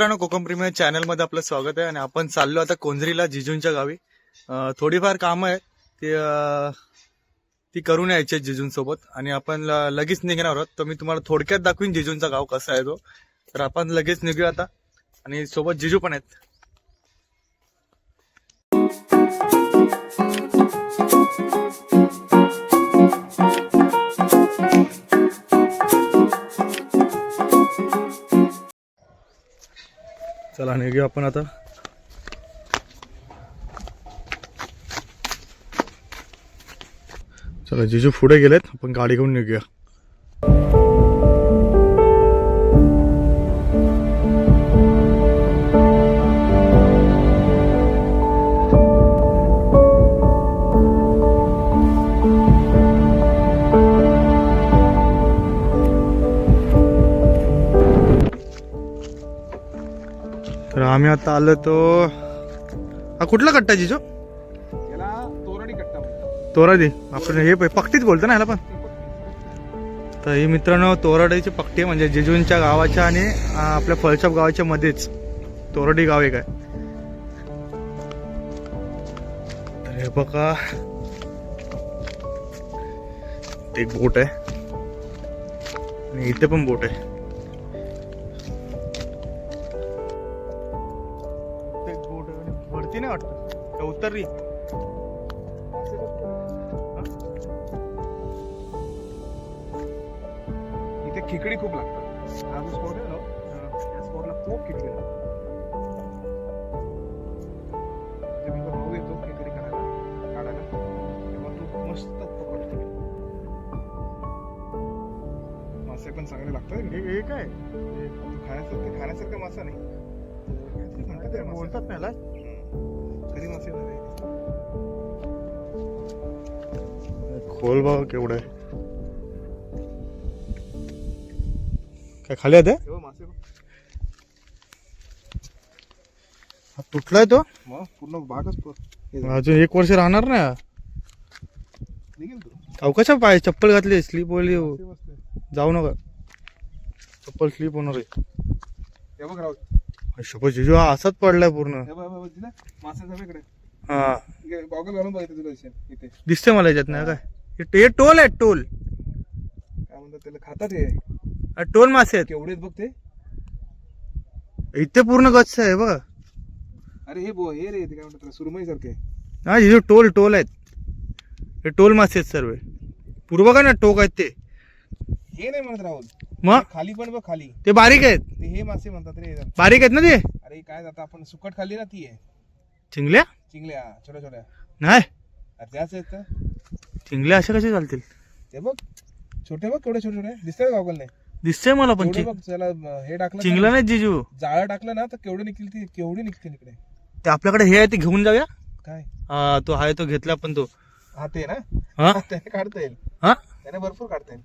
मित्रांनो कोकम प्रीमियर चॅनलमध्ये आपलं स्वागत आहे आणि आपण चाललो आता कोंजरीला जिजूंच्या गावी. थोडीफार कामं आहेत ती ती करून यायची आहेत जिजूंसोबत. आणि आपण लगेच निघणार आहोत. तर मी तुम्हाला थोडक्यात दाखवीन जिजूंचा गाव कसा आहे तो. तर आपण लगेच निघूया आता. आणि सोबत जिजू पण आहेत. चला निघूया आपण आता. चला जिजू पुढे गेलेत आपण गाडी घेऊन निघूया. तर आम्ही आता आलो तो हा कुठला कट्टा जिजू? याला तोरडी आपण हे पक्टीच बोलतो ना ह्याला पण. तर ही मित्रांनो तोराडीची पक्टी म्हणजे जेजूंच्या गावाच्या आणि आपल्या फळशाप गावाच्या मध्येच. तोरडी गाव एक आहे. तर हे बघा. ते एक बोट आहे. आणि इथे पण बोट आहे. उतरली इथे खिकडी खूप लागतात. हा जो स्पॉट आहे ना या स्पॉटला खूप खिकडी लागतात. भाऊ येतो खिकडी काढायला. काढायला. तेव्हा तू मस्त पकडतो. मासे पण चांगले लागतात. हे हे काय? खाण्यासारखं खाण्यासारखा मासा नाही. त्या. बोलतात ना याला. हम्म. कधी मासे खोल भाव केवढा आहे. काय खाली आहे बघ. हा तुटलाय तो? मग पूर्ण भागच. अजून एक वर्ष राहणार ना अवकाशा पाय चप्पल घातली स्लीप आहे. जाऊ नका. चप्पल स्लीप होणार आहे. बघ राहू शपथ जिजू हा असाच पडलाय पूर्ण. हे बघ, बघ, गॉगल घालून बघ तुला इथे. दिसते मला याच्यात नाही काय हे- हे टोल आहे टोल. काय म्हणतात त्याला खातात हे. हा, टोल मासे आहेत. केवढे आहेत बघ ते. इथे पूर्ण गच्च आहे बघा. अरे हे बो हे रे ते काय म्हणतात त्याला सुरमई सारखे हा जिजू टोल टोल आहेत. हे टोल मासे आहेत सर्व. पूर्व बघा ना टोक आहेत ते. हे नाही म्हणत राहुल. मग? खाली पण बघ खाली. ते बारीक आहेत. ते हे मासे म्हणतात रे. बारीक आहेत ना ते? अरे काय आता आपण सुकट खाल्ली ना ती आहे. चिंगल्या? चिंगल्या छोट्या छोट्या. नाही. अरे त्याच आहेत का? चिंगल्या अशा कशा चालतील? ते बघ छोटे बघ केवढे छोटे छोटे. दिसतात गॉगल नाही दिसतंय मला पण बघ त्याला अं, हे टाकलं चिंगला नाही जिजू. जाळं टाकलं ना तर केवढे निघतील ती केवढी निघते इकडे? ते आपल्याकडे हे आहे ते घेऊन जाऊया? काय? हा तो आहे तो घेतला पण तो. हा ते ना? हा? त्याने काढता येईल. हा? त्याने भरपूर काढता येईल.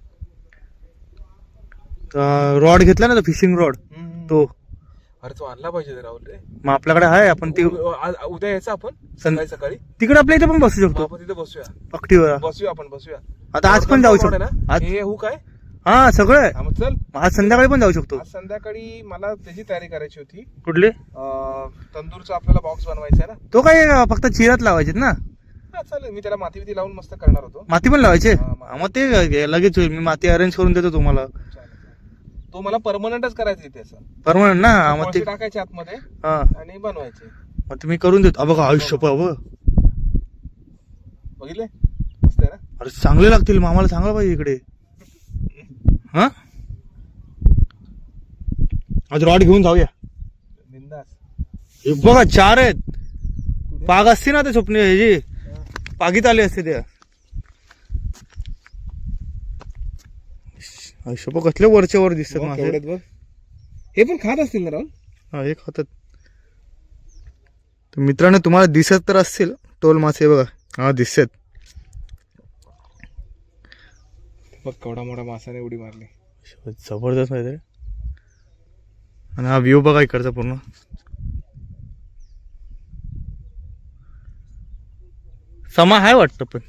रॉड घेतला ना तो फिशिंग रॉड? हम्म. तो. अरे तो आणला पाहिजे राहुल रे. मग आपल्याकडे आहे आपण ते उ- आज- उद्या यायचं आपण? सकाळी सकाळी? तिकडे आपल्या इथे पण बसू मग शकतो आपण तिथे बसूया. पकटीवर बसूया आपण बसूया. आता आज पण जाऊ शकतो. ना? आज हे हू काय? हा सगळं आहे. हा, मग चल. आज संध्याकाळी पण जाऊ शकतो. आज संध्याकाळी मला त्याची तयारी करायची होती. कुठले? अं, तंदूरचा आपल्याला बॉक्स बनवायचा आहे ना. तो काय अं, फक्त चिरात लावायचे ना? हा चालेल. मी त्याला माती बिती लावून मस्त करणार होतो. माती पण लावायचे? हा, माती. हा, मग ते लगेच होईल. मी माती अरेंज करून देतो तुम्हाला. तो मला परमनंटच करायचा त्याचा. परमनंट ना? मग कोळसे ते टाकायचे आतमध्ये हा. आणि बनवायचे. मग तुम्ही करून देतो. अ, बघा आयुष्य बघ बघितले? मस्त आहे ना? अरे चांगले लागतील. मामाला सांगा पाहिजे इकडे. हा? आज रॉड घेऊन जाऊया. बिंदास. हे बघा चार आहेत? पाग असते ना ते स्वप्ने ह्याची. पागीत आले असते त्या बघ कसले वरच्या वर दिसतात बघ, मासे बघ. हे पण खात असतील ना राहुल? हा हे खातात. तर मित्रांनो तुम्हाला दिसत तर असतील. टोल मासे बघा. हा दिसत बघ केवढा मोठा मासाने उडी मारली. जबरदस्त माहिती आणि हा व्ह्यू बघा इकडचा पूर्ण. समा आहे वाटतं पण.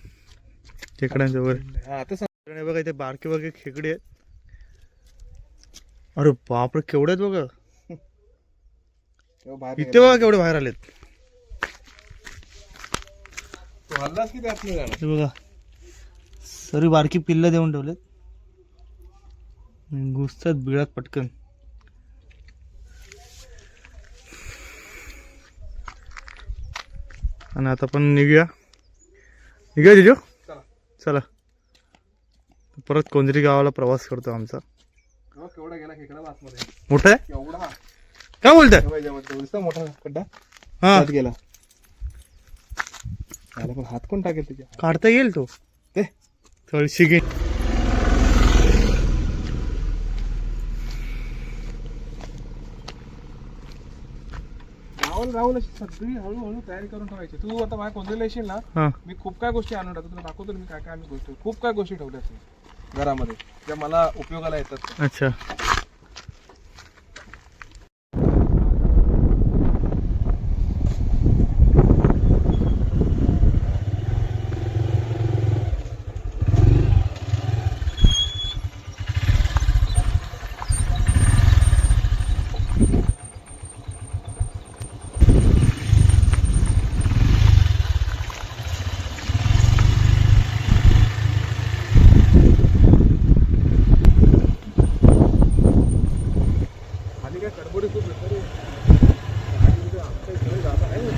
खेकड्यांच्या वगैरे हा आता सांग. बघा इथे बारके बारके खेकडे आहेत. अरे बापरे केवढे आहेत बघा. इथे बघा केवढे बाहेर आलेत. बघा. सर्व बारकी पिल्ल देऊन ठेवलेत. घुसतात बिळात पटकन. आणि आता आपण निघूया. निघूया जिजो? चला. चला. परत कोंजरी गावाला प्रवास करतो आमचा. केवढा गेला खेकडा आतमध्ये मोठा आहे? एवढा काय याच्यामध्ये तेवढीचा मोठा खड्डा? हा. त्यात गेला. त्याला पण हात कोण टाकेल त्याच्या काढता येईल तो. ते थळशी घे. राहुल राहुल अशी सगळी हळूहळू तयारी करून ठेवायची. तू आता माझ्या कोणत्याला येशील ना हा. मी खूप काय गोष्टी आणून टाकतो तुला दाखवतो ना मी काय काय आम्ही गोष्टी खूप काय गोष्टी ठेवल्यात मी घरामध्ये ज्या मला उपयोगाला येतात. अच्छा खाली काय कडबडी खूप आहे तरी आणि तिथे आमच्या इकडे जागा आहे ना.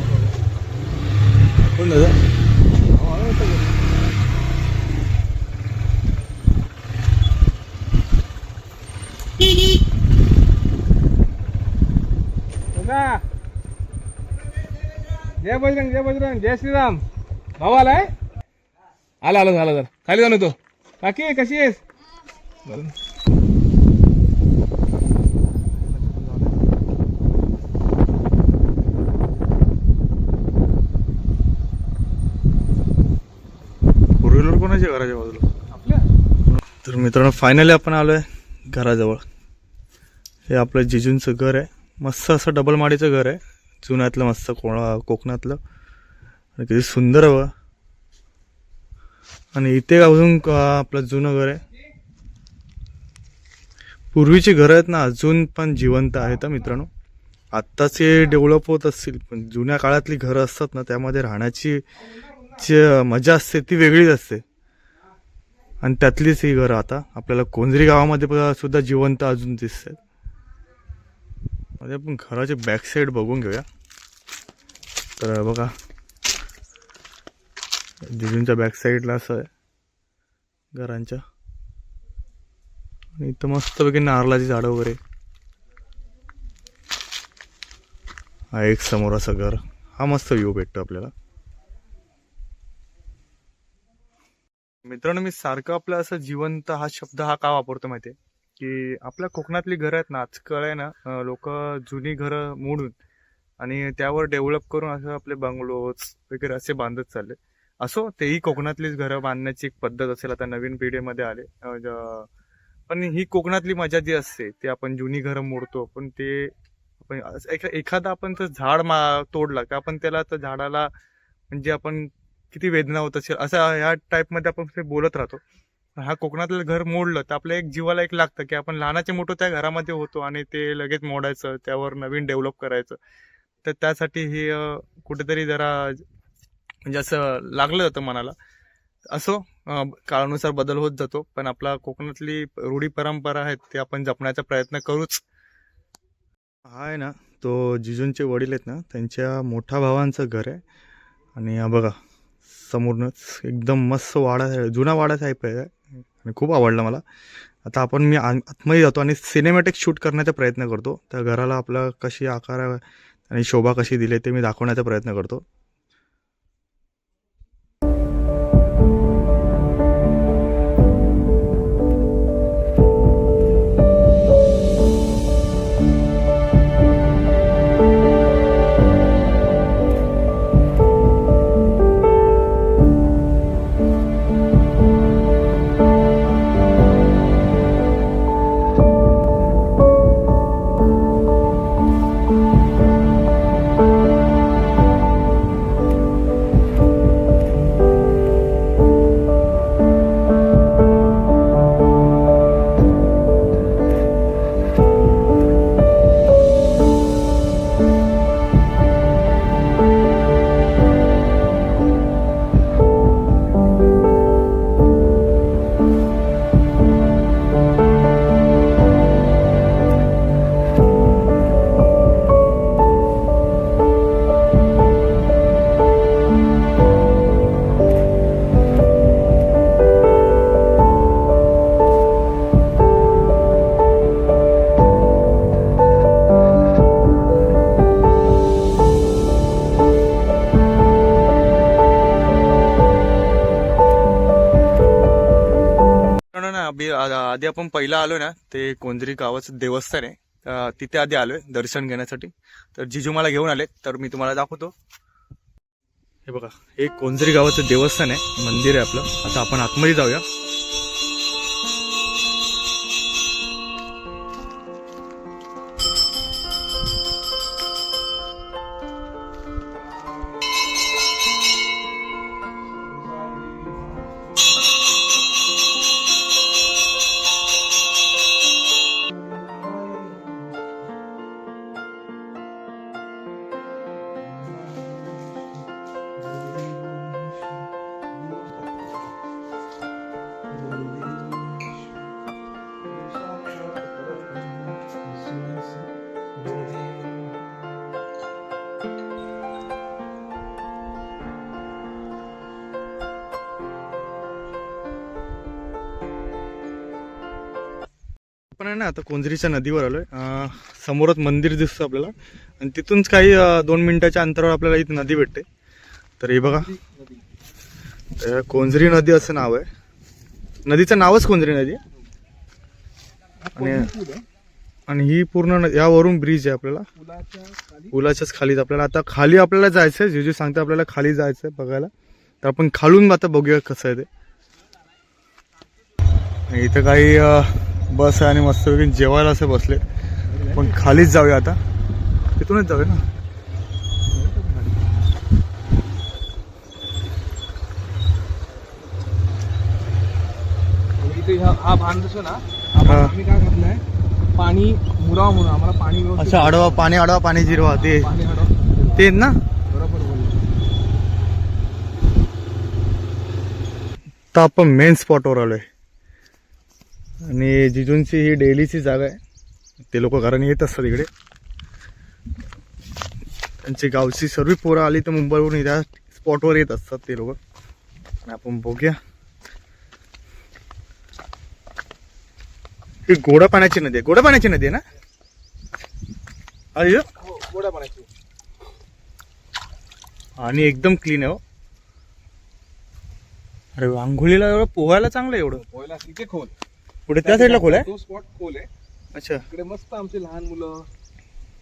कोण दादा हो, आहे इथं घरी. दादा. जय बजरंग जय बजरंग जय श्रीराम. भाऊ आलाय? आला आला झाला झाला. खाली जाऊन येतो. काकी कशी आहेस? बरं. फोर व्हीलर कोणाच्या घराच्या बाजूला? आपल्या? तर मित्रांनो फायनली आपण आलो आहे घराजवळ. हे आपलं जिजूंचं घर आहे. मस्त असं डबल माडीचं घर आहे. जुन्यातलं मस्त कोणा कोकणातलं. आणि किती सुंदर हवं आणि इथे अजून आपलं जुनं घर आहे. पूर्वीची घरं आहेत ना अजून पण जिवंत आहेत मित्रांनो. आत्ताचे डेव्हलप होत असतील पण जुन्या काळातली घरं असतात ना त्यामध्ये राहण्याची जी मजा असते ती वेगळीच असते. आणि त्यातलीच ही घरं आता आपल्याला कोंजरी गावामध्ये सुद्धा जिवंत अजून दिसत म्हणजे आपण घराचे बॅक साईड बघून घेऊया. तर बघा जिजूंच्या बॅक साईडला असं आहे घरांच्या. आणि इथं मस्तपैकी नारळाची झाडं वगैरे. हा एक समोर असं घर. हा मस्त व्ह्यू भेटतो आपल्याला. मित्रांनो मी सारखं आपलं असं जिवंत हा शब्द हा का वापरतो माहिती आहे की आपल्या कोकणातली घरं आहेत ना आजकाल आहे ना लोक जुनी घरं मोडून आणि त्यावर डेव्हलप करून असं आपले बंगलोज वगैरे असे बांधत चालले. असो तेही कोकणातलीच घरं बांधण्याची एक पद्धत असेल. आता नवीन पिढीमध्ये आले पण ही कोकणातली मजा जी असते ती आपण जुनी घरं मोडतो पण ते आपण एखा- एखादा आपण तर झाड मा तोडला का आपण त्याला तर झाडाला म्हणजे आपण किती वेदना होत असेल असं ह्या टाईपमध्ये आपण ते बोलत राहतो. हा कोकणातलं घर मोडलं तर आपल्या एक जीवाला एक लागतं की आपण लहानाचे मोठं त्या घरामध्ये होतो आणि ते लगेच मोडायचं त्यावर नवीन डेव्हलप करायचं. तर त्यासाठी हे कुठेतरी जरा म्हणजे असं लागलं जातं मनाला. असो काळानुसार बदल होत जातो पण आपला कोकणातली रूढी परंपरा आहेत ते आपण जपण्याचा प्रयत्न करूच. हा आहे ना तो जिजूंचे वडील आहेत ना त्यांच्या मोठ्या भावांचं घर आहे. आणि बघा समोरूनच एकदम मस्त वाडा आहे जुना वाडा टाईप आहे. आणि खूप आवडला मला. आता आपण मी आतमध्ये जातो आणि सिनेमॅटिक शूट करण्याचा प्रयत्न करतो. त्या घराला आपला कशी आकार आणि शोभा कशी दिली ते मी दाखवण्याचा प्रयत्न करतो. आपण पहिलं आलो ना ते कोंजरी गावाचं देवस्थान आहे. तिथे आधी आलोय दर्शन घेण्यासाठी. तर जिजू मला घेऊन आले तर मी तुम्हाला दाखवतो. हे बघा हे कोंजरी गावाचं देवस्थान आहे मंदिर आहे आपलं. आता आपण आतमध्ये जाऊया. आपण आहे ना आता कोंजरीच्या नदीवर आलोय. समोरच मंदिर दिसतं आपल्याला. आणि तिथूनच काही दोन मिनिटाच्या अंतरावर आपल्याला इथे नदी भेटते. तर हे बघा. तर कोंजरी नदी असं नाव आहे. नदीचं नावच कोंजरी नदी आणि आणि ही पूर्ण यावरून ब्रिज आहे आपल्याला. पुलाच्याच खालीच आपल्याला. आता खाली आपल्याला जायचं आहे जे सांगते आपल्याला खाली जायचं आहे बघायला. तर आपण खालून आता बघूया कसं आहे ते. इथं काही बस आहे आणि मस्तपैकी जेवायला असे बसले. पण खालीच जाऊया आता. तिथूनच जाऊया ना. हा बांध ना. आम्ही काय पाणी मुराव म्हणून आम्हाला पाणी अच्छा आडवा पाणी आडवा पाणी जिरवा ते. ना? बरोबर आपण मेन स्पॉटवर आलोय. आणि जिजूंची ही डेलीची जागा आहे. ते लोक घराने येत असतात इकडे. त्यांची गावची सर्व पोरं आली तर मुंबईवरून त्या स्पॉटवर येत असतात ते लोक. आणि आपण बघूया. ही गोडा पाण्याची नदी आहे. गोडा पाण्याची नदी आहे ना? अरे हो गोड्या पाण्याची. आणि एकदम क्लीन आहे हो. अरे आंघोळीला एवढं पोहायला चांगलं आहे एवढं. तिथे खोल. पुढे त्या साईडला खोल आहे? तो स्पॉट खोल आहे. अच्छा. इकडे मस्त आमचे लहान मुलं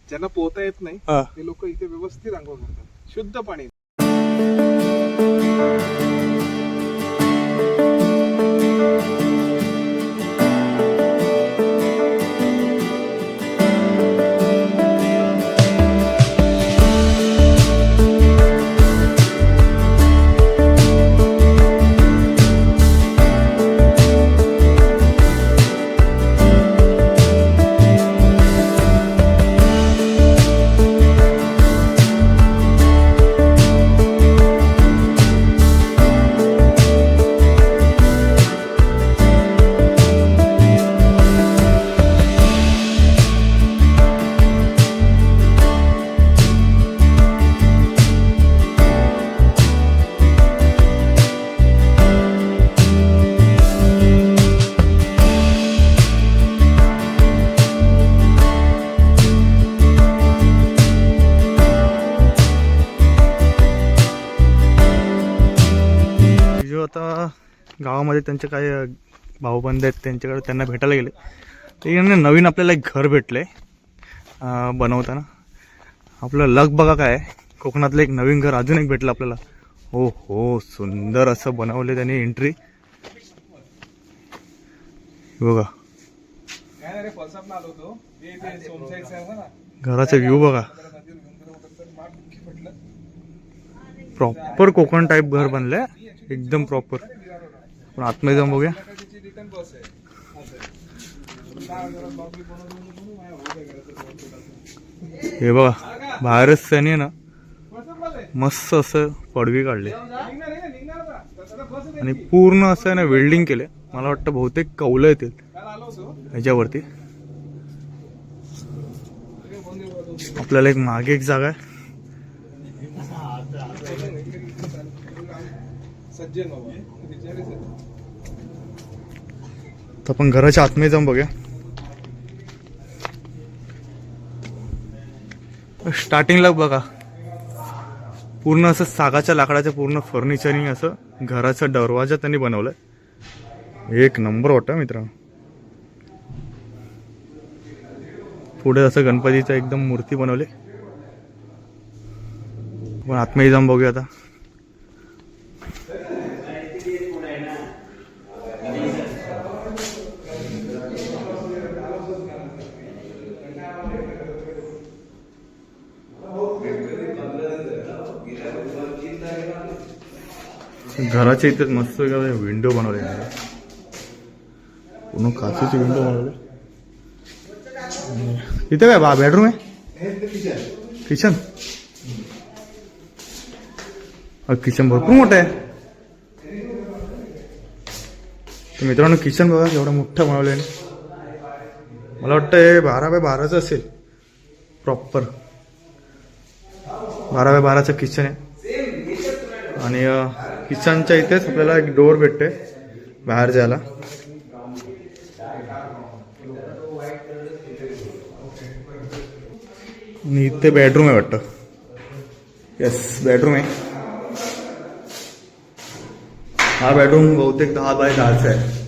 ज्यांना पोहता येत नाही हा. ते लोक इथे व्यवस्थित आंघोळ करतात शुद्ध पाणी. आता गावामध्ये त्यांचे काही भाऊबंद आहेत त्यांच्याकडे त्यांना भेटायला गेले. ते यांना नवीन आपल्याला एक घर भेटलं आहे बनवताना. आपलं लग बघा काय आहे. कोकणातलं एक नवीन घर अजून एक भेटलं आपल्याला. हो हो सुंदर असं बनवलं त्यांनी एंट्री बघा. घराचा व्ह्यू बघा. प्रॉपर कोकण टाईप घर बनलंय. एकदम प्रॉपर पण आतमध्ये जाऊन बघूया. हे बघा बाहेरच त्याने ना मस्त असं पडवी काढले. आणि पूर्ण असं ना वेल्डिंग केले. मला वाटतं बहुतेक कौलं येतील ह्याच्यावरती आपल्याला एक मागे एक जागा आहे. तर आपण घराच्या आतमध्ये जाऊन बघूया. स्टार्टिंगला बघा. पूर्ण असं सागाच्या लाकडाचं पूर्ण फर्निचरिंग असं. घराचा दरवाजा त्यांनी बनवलाय. एक नंबर वाटत मित्र पुढे असं गणपतीचा एकदम मूर्ती बनवली. पण आतमध्ये जाऊन बघूया आता. घराच्या इथे मस्त विंडो बनवले पूर्ण काचेची विंडो बनवले. इथे काय बा बेडरूम आहे? किचन किचन भरपूर मोठं आहे. तर मित्रांनो किचन बघा एवढं मोठं बनवलं आहे. मला वाटतं हे बारा बाय बाराचं असेल. प्रॉपर बारा बाय बाराचं किचन आहे. आणि किसानच्या किचनच्या इथेच आपल्याला एक डोअर भेटते बाहेर जायला. इथे बेडरूम आहे वाटतं. येस बेडरूम आहे. हा बेडरूम बहुतेक दहा बाय दहाचा आहे.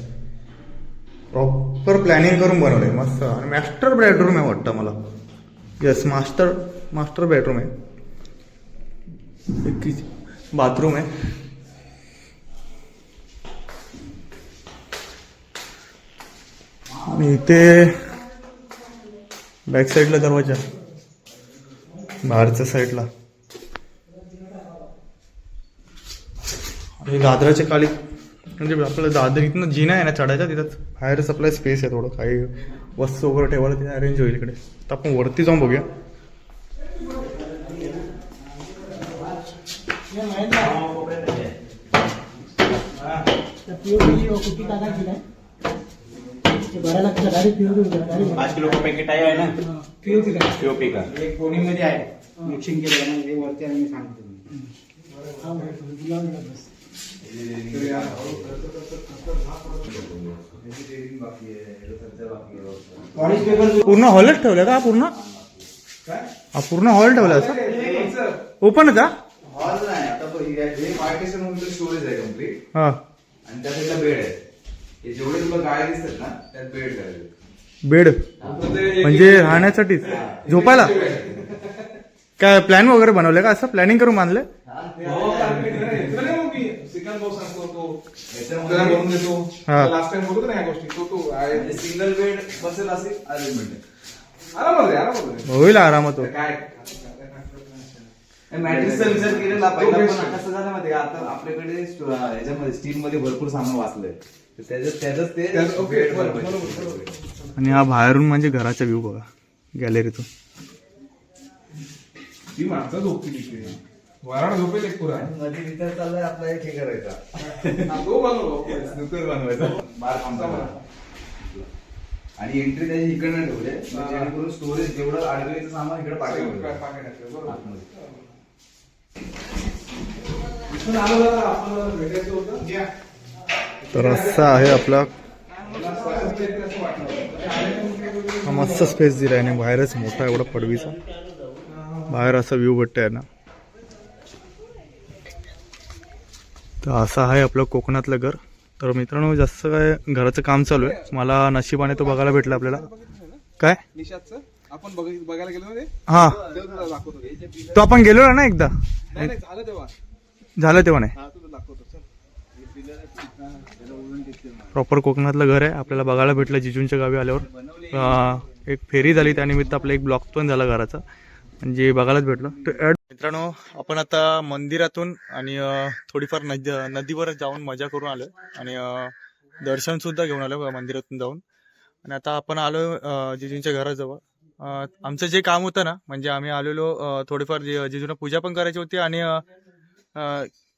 प्रॉपर प्लॅनिंग करून बनवलंय मस्त. आणि मास्टर बेडरूम आहे वाटतं मला. येस मास्टर मास्टर बेडरूम आहे. एक किच बाथरूम आहे. आणि इथे बॅक साईडला दरवाजा. बाहेरच्या साईडला आणि दादराच्या खाली म्हणजे आपल्याला दादर इथनं जिना आहे ना चढायचा तिथं बाहेरच आपला स्पेस आहे थोडं. काही वस्तू वगैरे ठेवायला तिथे अरेंज होईल इकडे. तर आपण वरती जाऊन बघूया. ते भरायला लागतं डायरेक्ट पिऊ पाच किलो का पॅकेट आहे ना? पिऊ काय पीओपी का? एक कोणी मध्ये आहे मिक्सिंग केलं आहे ना हे वरती आणि मी सांगतो पॉलिश पेपर पूर्ण हॉलच ठेवलं का हा पूर्ण हा? पूर्ण हॉल ठेवला असं ओपन का हॉल नाही आता हे पार्टिशन स्टोरेज आहे कंप्लीट हा. आणि त्या साईडला बेड आहे. हे जेवढे तुला गाय दिसतात ना त्यात बेड करायचे बेड? म्हणजे राहण्यासाठीच? झोपायला? काय प्लॅन वगैरे बनवले का असं? प्लॅनिंग करून बांधलं हा. लास्ट टाइम बोलतो ना या गोष्टी? तो तो आहे. सिंगल बेड बसेल असे अरेंजमेंट आहे आरामात रे आरामात रे होईल आरामात हो. काय मॅट्रिक्सचा विचार केलेला पहिला पण कसं झालं माहिती का? आता आपल्याकडे स्टो- ह्याच्यामध्ये स्टील मध्ये भरपूर सामान वाचलंय. आणि हा बाहेरून म्हणजे घराचा व्ह्यू बघा गॅलरीतून ती माणसं झोपती तिथे वराड झोपेल एक पुरा मध्ये विचार चाललाय आपला एक हे करायचा. तो बनवलो स्नूकर बनवायचा. बार खांबाला. आणि एंट्री त्याची इकडनं ठेवले म्हणजे जेणेकरून स्टोरेज जेवढं आडवेचं सामान इकडे पाठवलं. आपण भेटायचं होतं. तर असा आहे आपला. हा मस्त स्पेस दिला आणि बाहेरच मोठा एवढा पडवीचा. बाहेर असा व्ह्यू भेटतोय ना. तर असं आहे आपलं कोकणातलं घर. तर मित्रांनो जास्त काय घराचं काम चालू आहे. मला नशिबाने तो बघायला भेटला आपल्याला. काय? आपण बघ- बघायला गेलो हा. ते. आपण गेलो ना एकदा? झालं तेव्हा. नाही हा तुला दाखवतो चल प्रॉपर कोकणातलं घर आहे. आपल्याला बघायला भेटलं जिजूंच्या गावी आल्यावर. एक फेरी झाली. त्यानिमित्त आपला एक ब्लॉक पण झाला घराचा. म्हणजे बघायलाच भेटलं. तर मित्रांनो आपण आता मंदिरातून आणि थोडीफार नदी नदीवर जाऊन मजा करून आलो आणि दर्शन सुद्धा घेऊन आलो मंदिरातून जाऊन. आणि आता आपण आलो जिजूंच्या घराजवळ. आमचं जे काम होतं ना म्हणजे आम्ही आलेलो थोडीफार जि- जिजूंना पूजा पण करायची होती आणि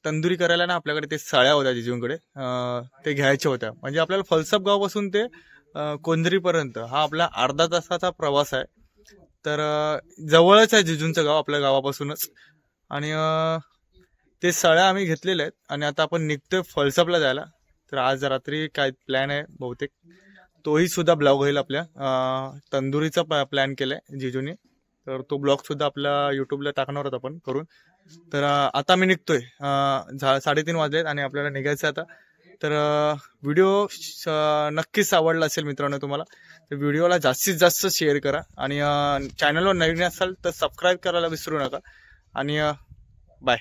तंदुरी करायला ना आपल्याकडे ते साळ्या होत्या जिजूंकडे ते घ्यायच्या होत्या. म्हणजे आपल्याला फलसप गावापासून ते कोंजरीपर्यंत हा आपला अर्धा तासाचा प्रवास आहे. तर जवळच आहे जिजूंचं गाव आपल्या गावापासूनच. आणि ते सळ्या आम्ही घेतलेल्या आहेत आणि आता आपण निघतोय फलसपला जायला. तर आज रात्री काय प्लॅन आहे बहुतेक? तोही सुद्धा ब्लॉग होईल आपल्या. तंदुरीचा प्लॅन केलाय जिजूने. तर तो ब्लॉग सुद्धा आपल्या युट्यूबला टाकणार आहोत आपण करून. तर आता मी निघतोय. झा- साडेतीन वाजलेत आणि आपल्याला निघायचं आहे आता. तर व्हिडिओ नक्कीच आवडला असेल मित्रांनो तुम्हाला तर व्हिडिओला जास्तीत जास्त शेअर करा आणि चॅनलवर नवीन असाल तर सबस्क्राईब करायला विसरू नका. आणि बाय.